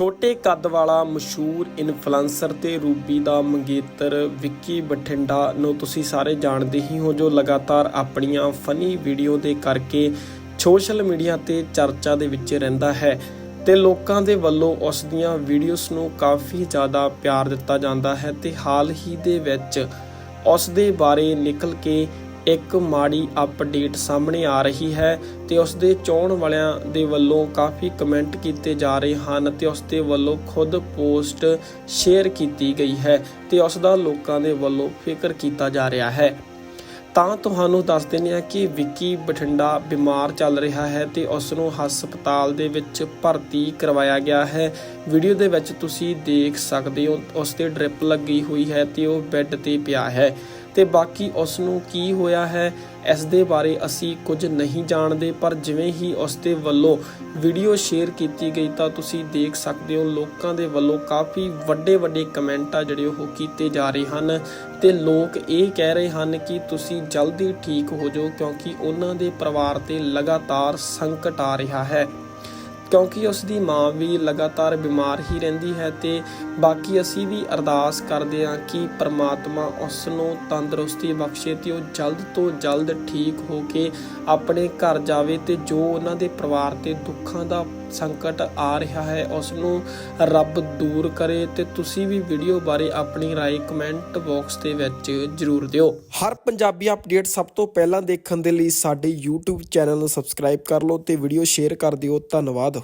ਛੋਟੇ ਕੱਦ ਵਾਲਾ ਮਸ਼ਹੂਰ ਇਨਫਲੂਐਂਸਰ ਤੇ ਰੂਬੀ ਦਾ ਮੰਗੇਤਰ ਵਿੱਕੀ ਬਠਿੰਡਾ ਨੂੰ ਤੁਸੀਂ ਸਾਰੇ ਜਾਣਦੇ ਹੀ ਹੋ ਜੋ ਲਗਾਤਾਰ ਆਪਣੀਆਂ ਫਨੀ ਵੀਡੀਓ ਦੇ ਕਰਕੇ ਸੋਸ਼ਲ ਮੀਡੀਆ ਤੇ ਚਰਚਾ ਦੇ ਵਿੱਚ ਰਹਿੰਦਾ ਹੈ ਤੇ ਲੋਕਾਂ ਦੇ ਵੱਲੋਂ ਉਸ ਦੀਆਂ ਵੀਡੀਓਜ਼ ਨੂੰ ਕਾਫੀ ਜ਼ਿਆਦਾ ਪਿਆਰ ਦਿੱਤਾ ਜਾਂਦਾ ਹੈ ਤੇ ਹਾਲ ਹੀ ਦੇ ਵਿੱਚ ਉਸ ਦੇ ਬਾਰੇ ਨਿਕਲ ਕੇ ਇੱਕ ਮਾੜੀ ਅਪਡੇਟ ਸਾਹਮਣੇ ਆ ਰਹੀ ਹੈ ਤੇ ਉਸ ਦੇ ਚਾਹਣ ਵਾਲਿਆਂ ਦੇ ਵੱਲੋਂ ਕਾਫੀ ਕਮੈਂਟ ਕੀਤੇ ਜਾ ਰਹੇ ਹਨ ਤੇ ਉਸ ਦੇ ਵੱਲੋਂ ਖੁਦ ਪੋਸਟ ਸ਼ੇਅਰ ਕੀਤੀ ਗਈ ਹੈ ਤੇ ਉਸ ਦਾ ਲੋਕਾਂ ਦੇ ਵੱਲੋਂ ਫਿਕਰ ਕੀਤਾ ਜਾ ਰਿਹਾ ਹੈ। ਤਾਂ ਤੁਹਾਨੂੰ ਦੱਸ ਦਿੰਦੇ ਹਾਂ ਕਿ ਵਿੱਕੀ ਬਠਿੰਡਾ ਬਿਮਾਰ ਚੱਲ ਰਿਹਾ ਹੈ ਤੇ ਉਸ ਨੂੰ ਹਸਪਤਾਲ ਦੇ ਵਿੱਚ ਭਰਤੀ ਕਰਵਾਇਆ ਗਿਆ ਹੈ। ਵੀਡੀਓ ਦੇ ਵਿੱਚ ਤੁਸੀਂ ਦੇਖ ਸਕਦੇ ਹੋ ਉਸ ਤੇ ਡ੍ਰਿਪ ਲੱਗੀ ਹੋਈ ਹੈ ਤੇ ਉਹ ਬੈੱਡ ਤੇ ਪਿਆ ਹੈ। ਤੇ ਬਾਕੀ ਉਸ ਨੂੰ ਕੀ ਹੋਇਆ ਹੈ ਇਸ ਦੇ ਬਾਰੇ ਅਸੀਂ ਕੁਝ ਨਹੀਂ ਜਾਣਦੇ, ਪਰ ਜਿਵੇਂ ਹੀ ਉਸ ਦੇ ਵੱਲੋਂ ਵੀਡੀਓ ਸ਼ੇਅਰ ਕੀਤੀ ਗਈ ਤਾਂ ਤੁਸੀਂ ਦੇਖ ਸਕਦੇ ਹੋ, ਲੋਕਾਂ ਦੇ ਵੱਲੋਂ ਕਾਫੀ ਵੱਡੇ ਵੱਡੇ ਕਮੈਂਟ ਆ ਜਿਹੜੇ ਉਹ ਕੀਤੇ ਜਾ ਰਹੇ ਹਨ ਤੇ ਲੋਕ ਇਹ ਕਹਿ ਰਹੇ ਹਨ ਕਿ ਤੁਸੀਂ ਜਲਦੀ ਠੀਕ ਹੋ ਜਾਓ ਕਿਉਂਕਿ ਉਹਨਾਂ ਦੇ ਪਰਿਵਾਰ ਤੇ ਲਗਾਤਾਰ ਸੰਕਟ ਆ ਰਿਹਾ ਹੈ। ਕਿਉਂਕਿ ਉਸ ਦੀ ਮਾਂ ਵੀ ਲਗਾਤਾਰ ਬਿਮਾਰ ਹੀ ਰਹਿੰਦੀ ਹੈ ਤੇ ਬਾਕੀ ਅਸੀਂ ਵੀ ਅਰਦਾਸ ਕਰਦੇ ਹਾਂ ਕਿ ਪ੍ਰਮਾਤਮਾ ਉਸ ਨੂੰ ਤੰਦਰੁਸਤੀ ਬਖਸ਼ੇ ਤੇ ਉਹ ਜਲਦ ਤੋਂ ਜਲਦ ਠੀਕ ਹੋ ਕੇ ਆਪਣੇ ਘਰ ਜਾਵੇ ਤੇ ਜੋ ਉਹਨਾਂ ਦੇ ਪਰਿਵਾਰ ਤੇ ਦੁੱਖਾਂ ਦਾ ਸੰਕਟ ਆ ਰਿਹਾ ਹੈ ਉਸ ਨੂੰ ਰੱਬ ਦੂਰ ਕਰੇ ਤੇ ਤੁਸੀਂ ਵੀ ਵੀਡੀਓ ਬਾਰੇ ਆਪਣੀ رائے ਕਮੈਂਟ ਬਾਕਸ ਦੇ ਵਿੱਚ ਜਰੂਰ ਦਿਓ ਹਰ ਪੰਜਾਬੀ ਅਪਡੇਟ ਸਭ ਤੋਂ ਪਹਿਲਾਂ ਦੇਖਣ ਦੇ ਲਈ ਸਾਡੇ YouTube ਚੈਨਲ ਨੂੰ ਸਬਸਕ੍ਰਾਈਬ ਕਰ ਲਓ ਤੇ ਵੀਡੀਓ ਸ਼ੇਅਰ ਕਰ ਦਿਓ ਧੰਨਵਾਦ